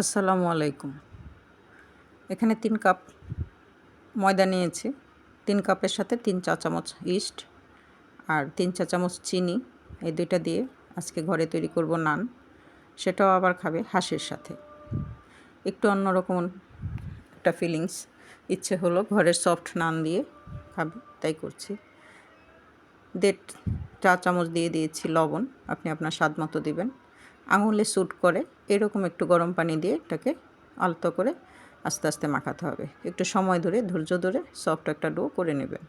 আসসালামু আলাইকুম। এখানে তিন কাপ ময়দা নিয়েছি। তিন কাপের সাথে তিন চা চামচ ইস্ট আর তিন চা চামচ চিনি। এই দুইটা দিয়ে আজকে ঘরে তৈরি করব নান। সেটাও আবার খাবে হাঁসের সাথে। একটু অন্যরকম একটা ফিলিংস ইচ্ছে হলো ঘরের সফট নান দিয়ে খাবে, তাই করছি। দেড় চা চামচ দিয়ে দিয়েছি লবণ। আপনি আপনার স্বাদ মতো দিবেন। আঙুলে স্যুট করে এরকম একটু গরম পানি দিয়ে এটাকে আলতো করে আস্তে আস্তে মাখাতে হবে। একটু সময় ধরে, ধৈর্য ধরে সফট একটা ডো করে নেবেন।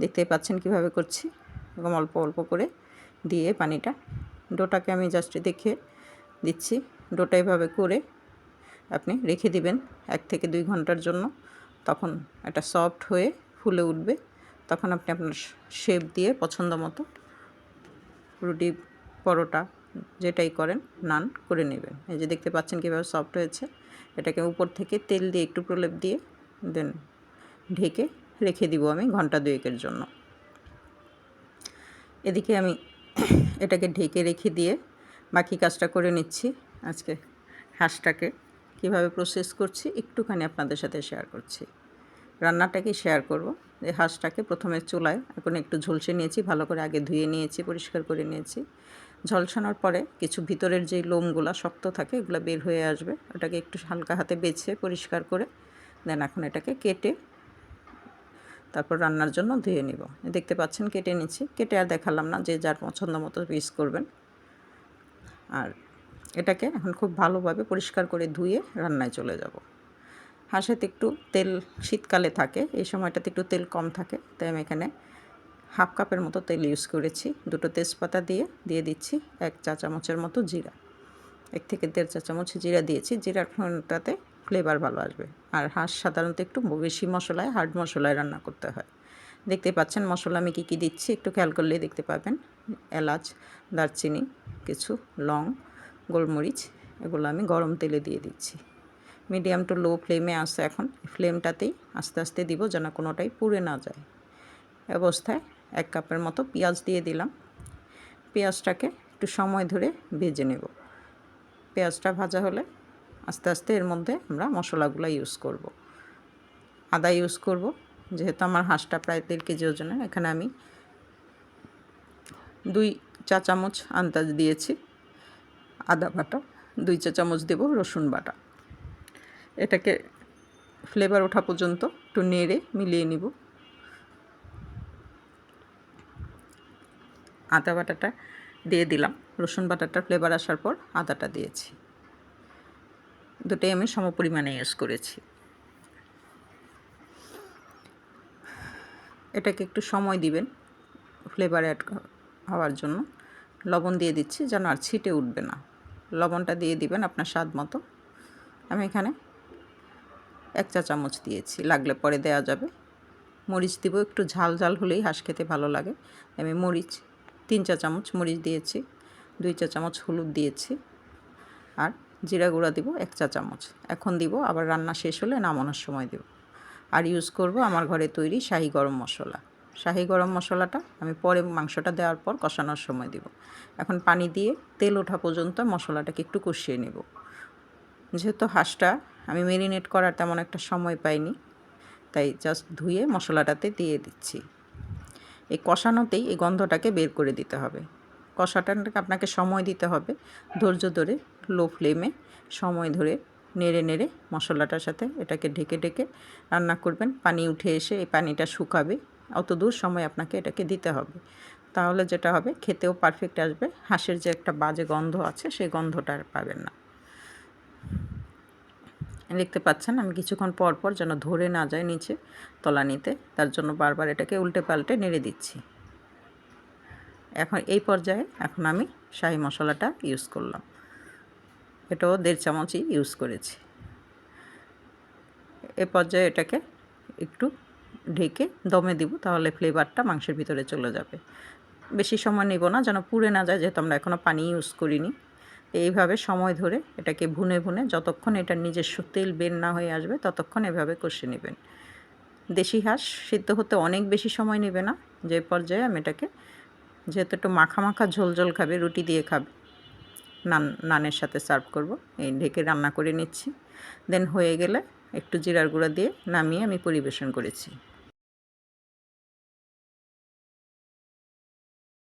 দেখতেই পাচ্ছেন কীভাবে করছি। এরকম অল্প অল্প করে দিয়ে পানিটা, ডোটাকে আমি জাস্ট দেখে দিচ্ছি। ডোটা এভাবে করে আপনি রেখে দিবেন এক থেকে দুই ঘণ্টার জন্য। তখন এটা সফট হয়ে ফুলে উঠবে। তখন আপনি আপনার শেপ দিয়ে পছন্দ মতো রুটি, পরোটা যেটাই করেন, নান করে নেবেন। এই যে দেখতে পাচ্ছেন কীভাবে সফট হয়েছে। এটাকে উপর থেকে তেল দিয়ে একটু প্রলেপ দিয়ে দেন, ঢেকে রেখে দিব আমি ঘণ্টা দুয়েকের জন্য। এদিকে আমি এটাকে ঢেকে রেখে দিয়ে বাকি কাজটা করে নিচ্ছি। আজকে হাঁসটাকে কীভাবে প্রসেস করছি একটুখানি আপনাদের সাথে শেয়ার করছি। রান্নাটাকে শেয়ার করব। যে হাঁসটাকে প্রথমে চুলায়, এখন একটু ঝলসে নিয়েছি, ভালো করে আগে ধুয়ে নিয়েছি, পরিষ্কার করে নিয়েছি। ঝলসানোর পরে কিছু ভিতরের যে লোমগুলা শক্ত থাকে, এগুলো বের হয়ে আসবে। ওটাকে একটু হালকা হাতে বেছে পরিষ্কার করে, দেন এখন এটাকে কেটে তারপর রান্নার জন্য ধুয়ে নিব। দেখতে পাচ্ছেন, কেটে নিচ্ছি। কেটে আর দেখালাম না যে যার পছন্দ মতো পিস করবেন। আর এটাকে এখন খুব ভালোভাবে পরিষ্কার করে ধুয়ে রান্নায় চলে যাব। হাঁসেতে একটু তেল শীতকালে থাকে, এই সময়টাতে একটু তেল কম থাকে, তাই আমি এখানে হাফ কাপের মতো তেল ইউজ করেছি। দুটো তেজপাতা দিয়ে দিয়ে দিচ্ছি এক চা চামচের মতো জিরা। এক থেকে দেড় চা চামচ জিরা দিয়েছি, জিরার ফোনটাতে ফ্লেভার ভালো আসবে। আর হাঁস সাধারণত একটু বেশি মশলায় হার্ড মশলায় রান্না করতে হয়। দেখতে পাচ্ছেন মশলা আমি কী কী দিচ্ছি, একটু খেয়াল করলেই দেখতে পাবেন। এলাচ, দারচিনি, কিছু লং, গোলমরিচ, এগুলো আমি গরম তেলে দিয়ে দিচ্ছি। মিডিয়াম টু লো ফ্লেমে আসে এখন। ফ্লেমটাতেই আস্তে আস্তে দিব যেন কোনোটাই পুড়ে না যায়। অবস্থায় এক কাপের মতো পেঁয়াজ দিয়ে দিলাম। পেঁয়াজটাকে একটু সময় ধরে ভেজে নেব। পেঁয়াজটা ভাজা হলে আস্তে আস্তে এর মধ্যে আমরা মশলাগুলো ইউজ করব। আদা ইউজ করব। যেহেতু আমার হাঁসটা প্রায় দেড় কেজি ওজনের, এখানে আমি দুই চা চামচ আন্দাজ দিয়েছি। আদা বাটা, দুই চা চামচ দেব রসুন বাটা। এটাকে ফ্লেভার ওঠা পর্যন্ত একটু নেড়ে মিলিয়ে নিব। আদা বাটাটা দিয়ে দিলাম। রসুন বাটাটার ফ্লেভার আসার পর আদাটা দিয়েছি। দুটোই আমি সম পরিমাণে ইউজ করেছি। এটাকে একটু সময় দিবেন ফ্লেভার অ্যাড হওয়ার জন্য। লবণ দিয়ে দিচ্ছি যেন আর ছিটে উঠবে না। লবণটা দিয়ে দিবেন আপনার স্বাদ মতো। আমি এখানে এক চা চামচ দিয়েছি, লাগলে পরে দেওয়া যাবে। মরিচ দিব, একটু ঝাল ঝাল হলেই হাঁস খেতে ভালো লাগে। আমি মরিচ, তিন চা চামচ মরিচ দিয়েছি, দুই চা চামচ হলুদ দিয়েছি আর জিরা গুঁড়া দিব এক চা চামচ। এখন দিব, আবার রান্না শেষ হলে নামানোর সময় দেব। আর ইউজ করব আমার ঘরে তৈরি শাহি গরম মশলা। শাহি গরম মশলাটা আমি পরে মাংসটা দেওয়ার পর কষানোর সময় দিব। এখন পানি দিয়ে তেল ওঠা পর্যন্ত মশলাটাকে একটু কষিয়ে নেব। যেহেতু হাঁসটা আমি মেরিনেট করার তেমন একটা সময় পাইনি, তাই জাস্ট ধুয়ে মশলাটাতে দিয়ে দিচ্ছি। এই কষানোতেই এই গন্ধটাকে বের করে দিতে হবে। কষাটাকে আপনাকে সময় দিতে হবে, ধৈর্য ধরে লো ফ্লেমে সময় ধরে নেড়ে নেড়ে মশলাটার সাথে এটাকে ঢেকে ঢেকে রান্না করবেন। পানি উঠে এসে এই পানিটা শুকাবে, অত দূর সময় আপনাকে এটাকে দিতে হবে। তাহলে যেটা হবে, খেতেও পারফেক্ট আসবে, হাঁসের যে একটা বাজে গন্ধ আছে, সেই গন্ধটা আর পাবেন না। দেখতে পাচ্ছেন, আমি কিছুক্ষণ পর পর যেন ধরে না যায় নিচে তলানিতে, তার জন্য বারবার এটাকে উল্টে পাল্টে নেড়ে দিচ্ছি। এখন এই পর্যায়ে এখন আমি শাহি মশলাটা ইউজ করলাম। এটাও দেড় চামচই ইউজ করেছি। এ পর্যায়ে এটাকে একটু ঢেকে দমে দিব, তাহলে ফ্লেভারটা মাংসের ভিতরে চলে যাবে। বেশি সময় নেব না, যেন পুড়ে না যায়, যেহেতু আমরা এখনও পানি ইউজ করিনি। এইভাবে সময় ধরে এটাকে ভুনে ভুনে যতক্ষণ এটার নিজস্ব তেল বের না হয়ে আসবে ততক্ষণ এভাবে কষে নেবেন। দেশি হাঁস সিদ্ধ হতে অনেক বেশি সময় নেবে না। যে পর্যায়ে আমি এটাকে যেহেতু একটু মাখা মাখা, ঝোল ঝোল খাবে, রুটি দিয়ে খাবে। নান, নানের সাথে সার্ভ করব। এই ঢেকে রান্না করে নিচ্ছি। দেন হয়ে গেলে একটু জিরার গুঁড়া দিয়ে নামিয়ে আমি পরিবেশন করেছি।